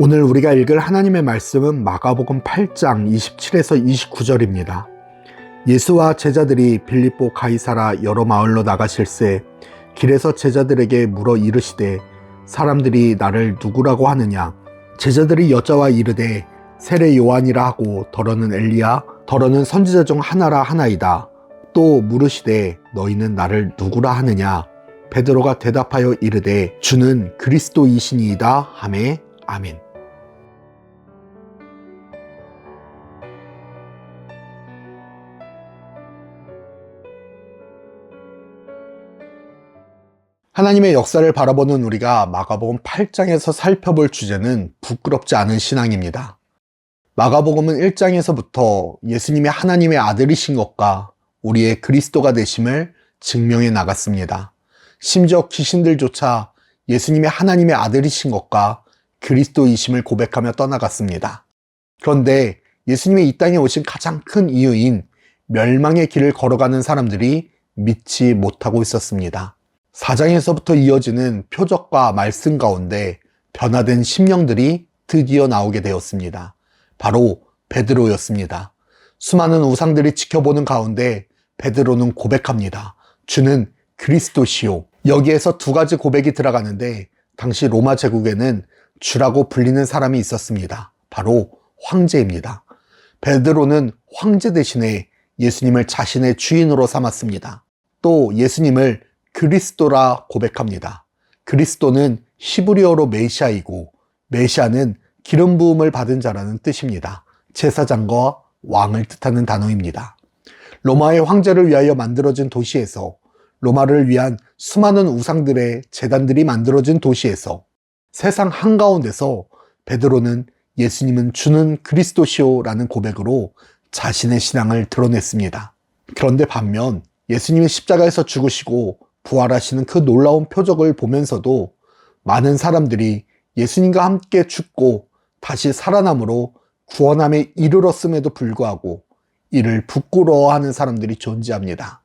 오늘 우리가 읽을 하나님의 말씀은 마가복음 8장 27에서 29절입니다. 예수와 제자들이 빌립보 가이사라 여러 마을로 나가실새 길에서 제자들에게 물어 이르시되 사람들이 나를 누구라고 하느냐? 제자들이 여자와 이르되 세례 요한이라 하고 더러는 엘리야 더러는 선지자 중 하나라 하나이다. 또 물으시되 너희는 나를 누구라 하느냐? 베드로가 대답하여 이르되 주는 그리스도이시니이다. 하매 아멘 하나님의 역사를 바라보는 우리가 마가복음 8장에서 살펴볼 주제는 부끄럽지 않은 신앙입니다. 마가복음은 1장에서부터 예수님이 하나님의 아들이신 것과 우리의 그리스도가 되심을 증명해 나갔습니다. 심지어 귀신들조차 예수님이 하나님의 아들이신 것과 그리스도이심을 고백하며 떠나갔습니다. 그런데 예수님이 이 땅에 오신 가장 큰 이유인 멸망의 길을 걸어가는 사람들이 믿지 못하고 있었습니다. 4장에서부터 이어지는 표적과 말씀 가운데 변화된 심령들이 드디어 나오게 되었습니다. 바로 베드로였습니다. 수많은 우상들이 지켜보는 가운데 베드로는 고백합니다. 주는 그리스도시요. 여기에서 두 가지 고백이 들어가는데 당시 로마 제국에는 주라고 불리는 사람이 있었습니다. 바로 황제입니다. 베드로는 황제 대신에 예수님을 자신의 주인으로 삼았습니다. 또 예수님을 그리스도라 고백합니다. 그리스도는 히브리어로 메시아이고 메시아는 기름 부음을 받은 자라는 뜻입니다. 제사장과 왕을 뜻하는 단어입니다. 로마의 황제를 위하여 만들어진 도시에서 로마를 위한 수많은 우상들의 재단들이 만들어진 도시에서 세상 한가운데서 베드로는 예수님은 주는 그리스도시오라는 고백으로 자신의 신앙을 드러냈습니다. 그런데 반면 예수님이 십자가에서 죽으시고 부활하시는 그 놀라운 표적을 보면서도 많은 사람들이 예수님과 함께 죽고 다시 살아남으로 구원함에 이르렀음에도 불구하고 이를 부끄러워하는 사람들이 존재합니다.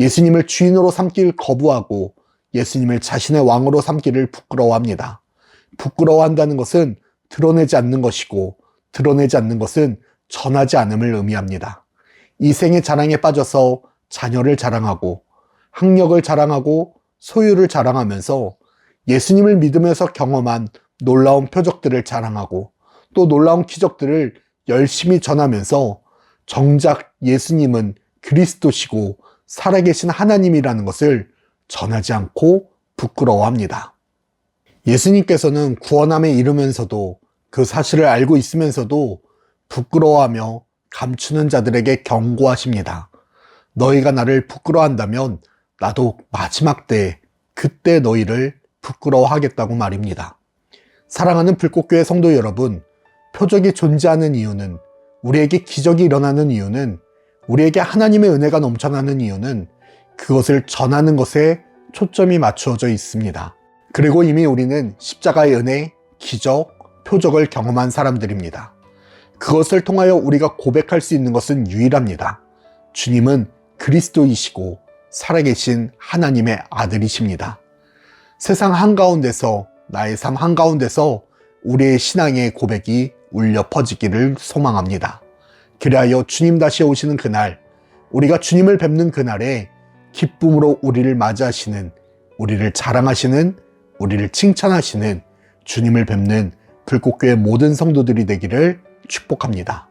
예수님을 주인으로 삼길 거부하고 예수님을 자신의 왕으로 삼기를 부끄러워합니다. 부끄러워한다는 것은 드러내지 않는 것이고 드러내지 않는 것은 전하지 않음을 의미합니다. 이 생의 자랑에 빠져서 자녀를 자랑하고 학력을 자랑하고 소유를 자랑하면서 예수님을 믿으면서 경험한 놀라운 표적들을 자랑하고 또 놀라운 기적들을 열심히 전하면서 정작 예수님은 그리스도시고 살아계신 하나님이라는 것을 전하지 않고 부끄러워합니다. 예수님께서는 구원함에 이르면서도 그 사실을 알고 있으면서도 부끄러워하며 감추는 자들에게 경고하십니다. 너희가 나를 부끄러워한다면 나도 마지막 때 그때 너희를 부끄러워하겠다고 말입니다. 사랑하는 불꽃교회 성도 여러분, 표적이 존재하는 이유는 우리에게 기적이 일어나는 이유는 우리에게 하나님의 은혜가 넘쳐나는 이유는 그것을 전하는 것에 초점이 맞추어져 있습니다. 그리고 이미 우리는 십자가의 은혜, 기적, 표적을 경험한 사람들입니다. 그것을 통하여 우리가 고백할 수 있는 것은 유일합니다. 주님은 그리스도이시고 살아계신 하나님의 아들이십니다. 세상 한가운데서 나의 삶 한가운데서 우리의 신앙의 고백이 울려 퍼지기를 소망합니다. 그리하여 주님 다시 오시는 그날, 우리가 주님을 뵙는 그날에 기쁨으로 우리를 맞이하시는, 우리를 자랑하시는, 우리를 칭찬하시는 주님을 뵙는 불꽃교회 모든 성도들이 되기를 축복합니다.